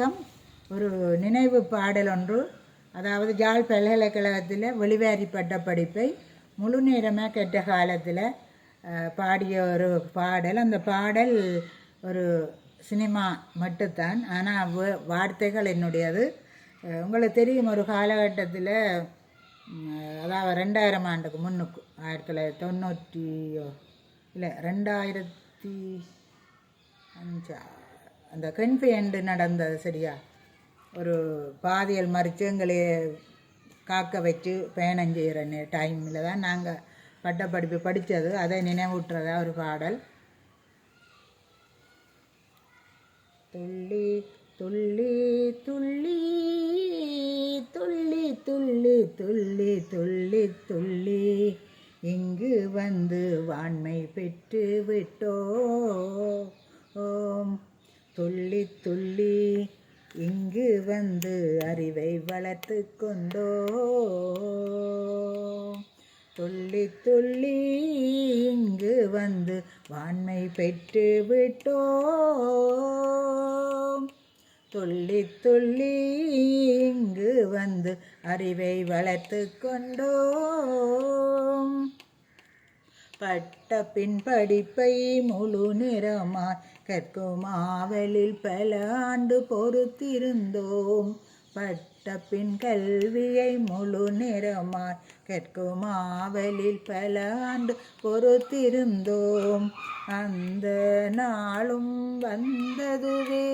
வணக்கம். ஒரு நினைவு பாடல் ஒன்று. அதாவது ஜாழ் பல்கலைக்கழகத்தில் வெளிவாரி பட்ட படிப்பை முழு நேரமாக கெட்ட காலத்தில் பாடிய ஒரு பாடல். அந்த பாடல் ஒரு சினிமா மட்டும்தான். ஆனால் வார்த்தைகள் என்னுடையது. உங்களுக்கு தெரியும் ஒரு காலகட்டத்தில் அதாவது ரெண்டாயிரம் ஆண்டுக்கு முன்னுக்கு ஆயிரத்தி தொள்ளாயிரத்தி தொண்ணூற்றி இல்லை ரெண்டாயிரத்தி அஞ்சா அந்த கன்ஃபையண்டு நடந்தது சரியா? ஒரு பாதியல் மறித்து எங்களை காக்க வச்சு பயணம் செய்கிற டைமில் தான் நாங்கள் பட்டப்படிப்பு படித்தது. அதை நினைவூட்டுறதா ஒரு பாடல். துள்ளி துள்ளி துள்ளி துள்ளி துள்ளி துள்ளி துள்ளி துள்ளி. இங்கு வந்து வான்மை பெற்று விட்டோம். துள்ளி துள்ளி இங்கு வந்து அறிவை வளர்த்து கொண்டோ. துள்ளி துள்ளி இங்கு வந்து வான்மை பெற்று விட்டோ. துள்ளி துள்ளி இங்கு வந்து அறிவை வளர்த்து கொண்டோம் பட்ட பின் படிப்பை முழு நிறமாய் கற்கும் ஆவலில் பல ஆண்டு பொறுத்திருந்தோம். பட்ட பின் கல்வியை முழு நிறமாய் கற்கும் ஆவலில் பல ஆண்டு பொறுத்திருந்தோம். அந்த நாளும் வந்ததுவே.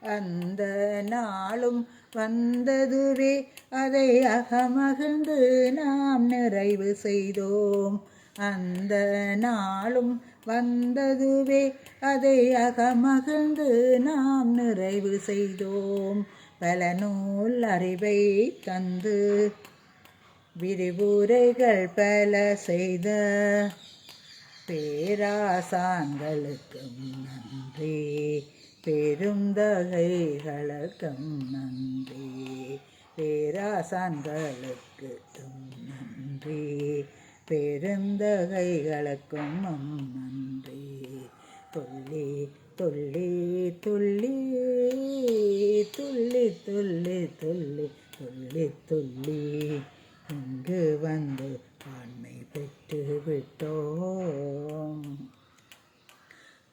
அந்த நாளும் வந்ததுவே அதை அகமகிழ்ந்து நாம் நிறைவு செய்தோம். அந்த நாளும் வந்ததுவே அதை அகமகிழ்ந்து நாம் நிறைவு செய்தோம். பல நூல் அறிவை தந்து விரிவுரைகள் பல செய்த பேராசான்களுக்கும் நன்றி. பெருந்தகைகளுக்கும் நன்றி. பேராசான்களுக்கும் நன்றி. பெருந்தகைகளுக்கும் நம் நன்றி. துள்ளி துள்ளி துள்ளி துள்ளி துள்ளி துள்ளி துள்ளி துள்ளி. இங்கு வந்து ஆண்மை பெற்று விட்டோம்.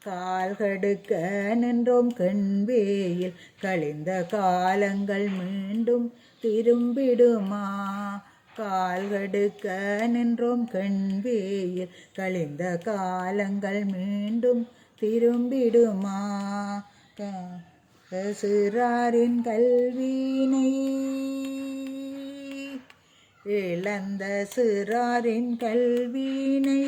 கால்கடுக்க நின்றோம் கண்வேயில் கழிந்த காலங்கள் மீண்டும் திரும்பிடுமா? கால்கடுக்க நின்றோம் கண்வேயில் கழிந்த காலங்கள் மீண்டும் திரும்பிடுமா? சிறாரின் கல்வியினை இழந்த சிறாரின் கல்வியினை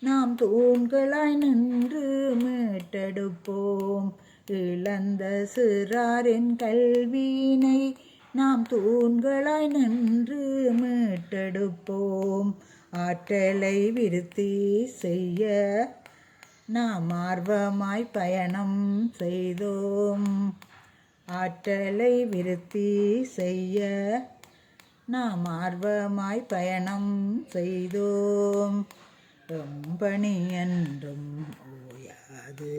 நாம் தூண்களாய் நின்று மீட்டெடுப்போம். இழந்த சிறாரின் கல்வியினை நாம் தூண்களாய் நின்று மீட்டெடுப்போம். ஆற்றலை விருத்தி செய்ய நாம் ஆர்வமாய் பயணம் செய்தோம். ஆற்றலை விருத்தி செய்ய நாம் ஆர்வமாய் பயணம் செய்தோம். ரொம்பணி என்றும் ஓயாது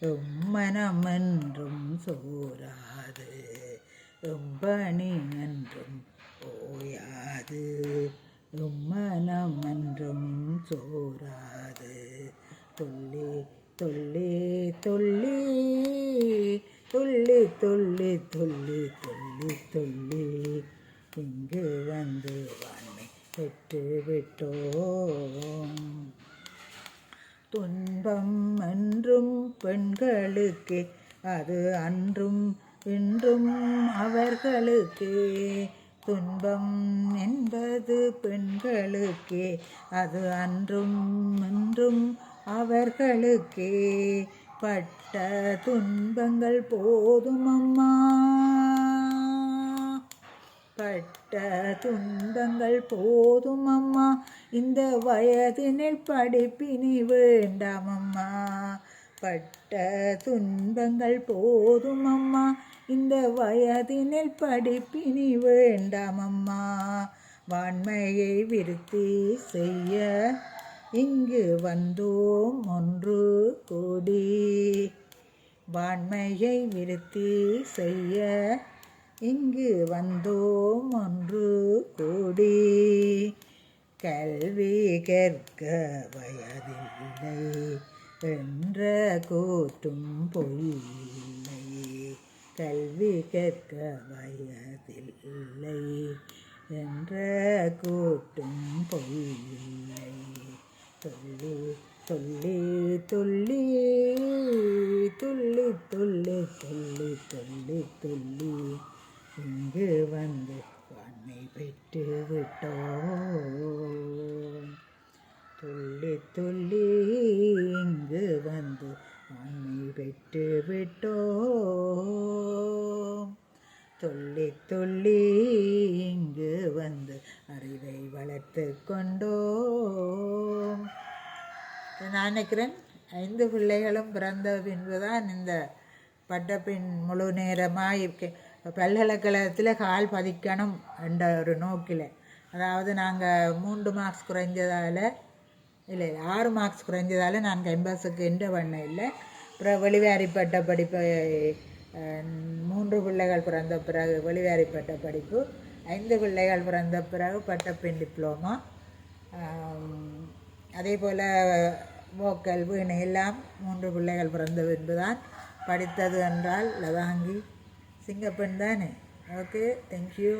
எம்மனம் என்றும் சோராது ரொம்பணி என்றும் ஓயாது எம்மனம் என்றும் சோராது. துள்ளி துள்ளி துள்ளி துள்ளி துள்ளி துள்ளி துள்ளி துள்ளி இங்கு வந்து வா பெற்று விட்டோம் துன்பம் என்றும் பெண்களுக்கு அது அன்றும் இன்றும் அவர்களுக்கே. துன்பம் என்பது பெண்களுக்கே அது அன்றும் இன்றும் அவர்களுக்கே. பட்ட துன்பங்கள் போதும் அம்மா. பட்ட துன்பங்கள் போதும் அம்மா. இந்த வயதினில் படிப்பினி வேண்டாம் அம்மா. பட்ட துன்பங்கள் போதும் அம்மா. இந்த வயதினில் படிப்பினி வேண்டாம் அம்மா. வான்மையை விருத்தி செய்ய இங்கு வந்தோம் ஒன்று கூடி. வான்மையை விருத்தி செய்ய இங்கு வந்தோம் ஒன்று கூடி. கல்வி கற்க வயதில்லை என்ற கூட்டும் பொய்யில்லை கல்வி கற்க வயதில்லை என்ற கூட்டும் பொய்யில்லை சொல்லி சொல்லி துள்ளி துள்ளி துள்ளி துள்ளி துள்ளி துள்ளி இங்கு வந்து வன்மை பெற்று விட்டோம். துள்ளி துள்ளி இங்கு வந்து வன்மை பெற்று விட்டோம். துள்ளி துள்ளி இங்கு வந்து அறிவை வளர்த்து கொண்டோம். நான் நினைக்கிறேன் ஐந்து பிள்ளைகளும் பிறந்த பின்புதான் இந்த பட்டப்பின் முழு நேரமாக இருக்கேன் பல்கலைக்கழகத்தில் கால் பதிக்கணும் என்ற ஒரு நோக்கில். அதாவது நாங்கள் மூன்று மார்க்ஸ் குறைஞ்சதால் இல்லை ஆறு மார்க்ஸ் குறைஞ்சதால் நான் கேம்பஸுக்கு என்ற பண்ண இல்லை. அப்புறம் வெளிவாரிப்பட்ட படிப்பை மூன்று பிள்ளைகள் பிறந்த பிறகு வெளிவாரிப்பட்ட படிப்பு ஐந்து பிள்ளைகள் பிறந்த பிறகு பட்டப்பின் டிப்ளோமா அதே போல் வோக்கல் வீணை எல்லாம் மூன்று பிள்ளைகள் பிறந்த பின்புதான் படித்தது என்றால் லதாங்கி സിംഗപ്പൺ താനെ ഓക്കെ താങ്ക് യു